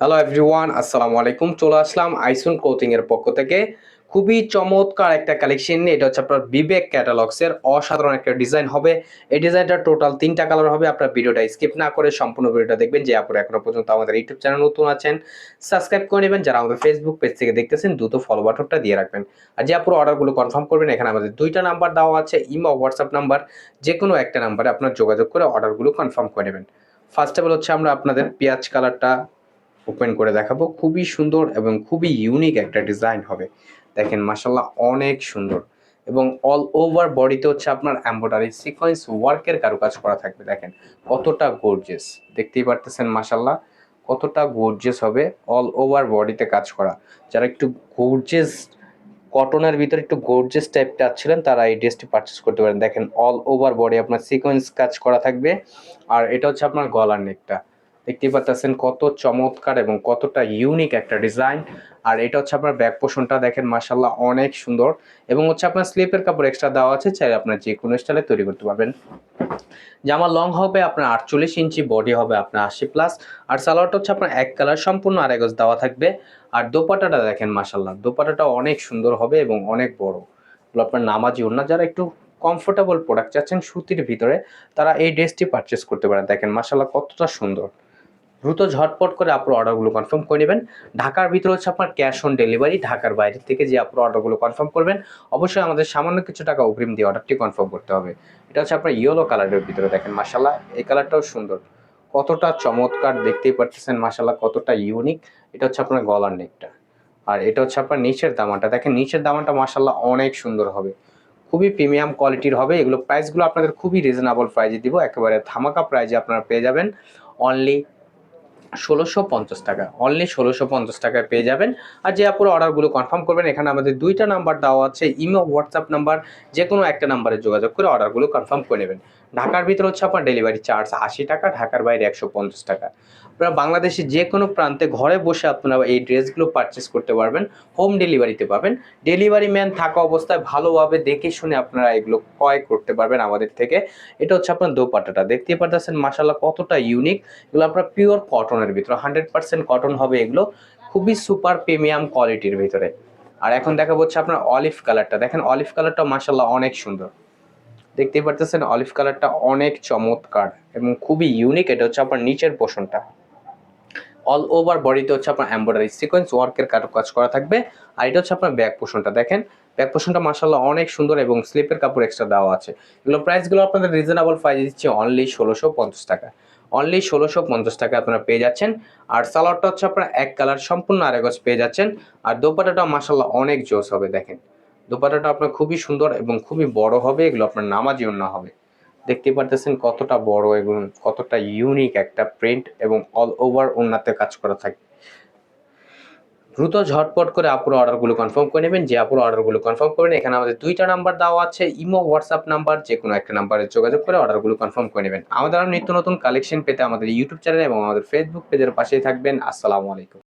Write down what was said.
Hello everyone আসসালামু আলাইকুম চলে আসলাম আইসুন কোচিং এর পক্ষ থেকে। খুবই চমৎকার একটা কালেকশন নিয়ে এটা হচ্ছে আপনার বিবেক ক্যাটালগস এর অসাধারণ একটা ডিজাইন হবে। এই ডিজাইনটা টোটাল তিনটা কালার হবে। আপনার ভিডিওটা স্কিপ না করে সম্পূর্ণ ভিডিওটা দেখবেন। যে আপনারা এখনও পর্যন্ত আমাদের ইউটিউব চ্যানেল নতুন আছেন সাবস্ক্রাইব করে নেবেন। যারা আমাদের ফেসবুক পেজ থেকে দেখতেছেন, দ্রুত ফলো বাটনটা দিয়ে রাখবেন। আর যে আপনার অর্ডারগুলো কনফার্ম করবেন, এখানে আমাদের দুইটা নাম্বার দেওয়া আছে ইমো হোয়াটসঅ্যাপ নাম্বার যে কোনো একটা নাম্বারে আপনার যোগাযোগ করে অর্ডারগুলো কনফার্ম করে নেবেন। ফার্স্ট অফ অল হচ্ছে আমরা আপনাদের পেঁয়াজ কালারটা ওপেন করে দেখাবো। খুবই সুন্দর এবং খুবই ইউনিক একটা ডিজাইন হবে। দেখেন মাসাল্লাহ অনেক সুন্দর। এবং অল ওভার বডিতে হচ্ছে আপনার এম্ব্রয়ডারি সিকোয়েন্স ওয়ার্কের কারুকাজ করা থাকবে। দেখেন, কতটা গর্জিয়াস দেখতেই পারতেছেন মাসাল্লাহ কতটা গর্জিয়াস হবে অল ওভার বডিতে কাজ করা। যারা একটু গর্জিয়াস কটনের ভিতরে একটু গর্জিয়াস টাইপ চাচ্ছিলেন তারা এই ড্রেসটি পারচেস করতে পারেন। দেখেন অল ওভার বডি আপনার সিকোয়েন্স কাজ করা থাকবে। আর এটা হচ্ছে আপনার গলার নেকটা দেখতেই পাচ্ছেন কত চমৎকার এবং কতটা ইউনিক একটা ডিজাইন আর এটা হচ্ছে আপনার ব্যাক পোষণটা দেখেন মাসাল্লাহ অনেক সুন্দর। এবং হচ্ছে আপনার স্লিপের কাপড় এক্সট্রা দেওয়া আছে চাই আপনার যে কোনো স্টাইলে তৈরি করতে পারবেন। জামা লং হবে, আপনার আটচল্লিশ ইঞ্চি বডি হবে আপনার আশি প্লাস আর সালোয়ারটা হচ্ছে আপনার এক কালার সম্পূর্ণ আড়াই গজ দেওয়া থাকবে। আর দোপাটাটা দেখেন মাসাল্লাহ দোপাটাটা অনেক সুন্দর হবে এবং অনেক বড়। আপনার নামাজি ওড়না, যারা একটু কমফোর্টেবল প্রোডাক্ট চাচ্ছেন সুতির ভিতরে, তারা এই ড্রেসটি পারচেস করতে পারেন। দেখেন মাসাল্লাহ কতটা সুন্দর। দ্রুত ঝটপট করে আপনার অর্ডারগুলো কনফার্ম করে নেবেন। ঢাকার ভিতরে হচ্ছে আপনার ক্যাশ অন ডেলিভারি ঢাকার বাইরে থেকে যে আপনার অর্ডারগুলো কনফার্ম করবেন, অবশ্যই আমাদের সামান্য কিছু টাকা অগ্রিম দিয়ে অর্ডারটি কনফার্ম করতে হবে। এটা হচ্ছে আপনার ইয়েলো কালারের ভিতরে দেখেন মাসাল্লাহ এই কালারটাও সুন্দর। কতটা চমৎকার দেখতেই পারতেছেন মাসাল্লাহ কতটা ইউনিক এটা হচ্ছে আপনার গলার নেকটা। আর এটা হচ্ছে আপনার নিচের দামানটা। দেখেন, নিচের দামানটা মাসাল্লাহ অনেক সুন্দর হবে। খুবই প্রিমিয়াম কোয়ালিটির হবে। এগুলো প্রাইসগুলো আপনাদের খুবই রিজনেবল প্রাইজে দিব। একেবারে ধামাকা প্রাইজে আপনারা পেয়ে যাবেন। অনলি ষোলোশো পঞ্চাশ টাকা। অনলি ষোলোশো পঞ্চাশ টাকায় পেয়ে যাবেন। আর যে আপনার অর্ডারগুলো কনফার্ম করবেন, এখানে আমাদের দুইটা নাম্বার দেওয়া আছে। ইমো হোয়াটসঅ্যাপ নাম্বার যে কোনো একটা নাম্বারে যোগাযোগ করে অর্ডারগুলো কনফার্ম করে নেবেন। ঢাকার ভিতরে হচ্ছে আপনার ডেলিভারি চার্জ আশি টাকা, ঢাকার বাইরে একশো পঞ্চাশ টাকা। আপনারা বাংলাদেশে যে কোনো প্রান্তে ঘরে বসে আপনারা এই ড্রেসগুলো পারচেস করতে পারবেন হোম ডেলিভারিতে পাবেন। ডেলিভারি ম্যান থাকা অবস্থায় ভালোভাবে দেখে শুনে আপনারা এগুলো ক্রয় করতে পারবেন আমাদের থেকে। এটা হচ্ছে আপনার দোপাট্টাটা। দেখতে পারতেছেন মাসাল্লাহ কতটা ইউনিক এগুলো আপনার পিওর কটনের ভিতরে। হান্ড্রেড পার্সেন্ট কটন হবে এগুলো। খুবই সুপার প্রিমিয়াম কোয়ালিটির ভিতরে। আর এখন দেখা হচ্ছে আপনার অলিভ কালারটা দেখেন অলিভ কালারটা মাসাল্লাহ অনেক সুন্দর। দেখতেই পারতেছেন অলিভ কালারটা অনেক চমৎকার এবং খুবই ইউনিক এটা হচ্ছে আপনার নিচের পোষণটা অল ওভার বডিতে হচ্ছে আপনার এম্ব্রয়ডারি সিকোয়েন্স ওয়ার্কের কাজ করা থাকবে। আর এটা হচ্ছে আপনার ব্যাক পোষণটা দেখেন। ব্যাক পোষণটা মাসাল্লাহ অনেক সুন্দর এবং স্লিপের কাপড় এক্সট্রা দেওয়া আছে। এগুলো প্রাইসগুলো আপনাদের রিজনেবল প্রাইস দিচ্ছে অনলি ষোলোশো পঞ্চাশ টাকা। অনলি ষোলোশো পঞ্চাশ টাকা আপনারা পেয়ে যাচ্ছেন। আর সালোয়ারটা হচ্ছে আপনার এক কালার সম্পূর্ণ আরেগজ পেয়ে যাচ্ছেন। আর দোপাটাটা মাসাল্লাহ অনেক জোস হবে, দেখেন। দোপাটাটা আপনার খুবই সুন্দর এবং খুবই বড় হবে, এগুলো আপনার নামাজি না হবে। দেখতে পারতেছেন কতটা বড় এবং কতটা ইউনিক একটা প্রিন্ট এবং অল ওভার ওনাতে কাজ করা থাকে। দ্রুত ঝটপট করে আপুর অর্ডারগুলো কনফার্ম করে নেবেন। যে আপুর অর্ডারগুলো কনফার্ম করেন এখানে আমাদের দুইটা নাম্বার দেওয়া আছে ইমো হোয়াটসঅ্যাপ নাম্বার যে কোনো একটা নাম্বারে যোগাযোগ করে অর্ডারগুলো কনফার্ম করে নেবেন। আমাদের নিত্য নতুন কালেকশন পেতে আমাদের ইউটিউব চ্যানেল এবং আমাদের ফেসবুক পেজের পাশেই থাকবেন। আসসালামু আলাইকুম।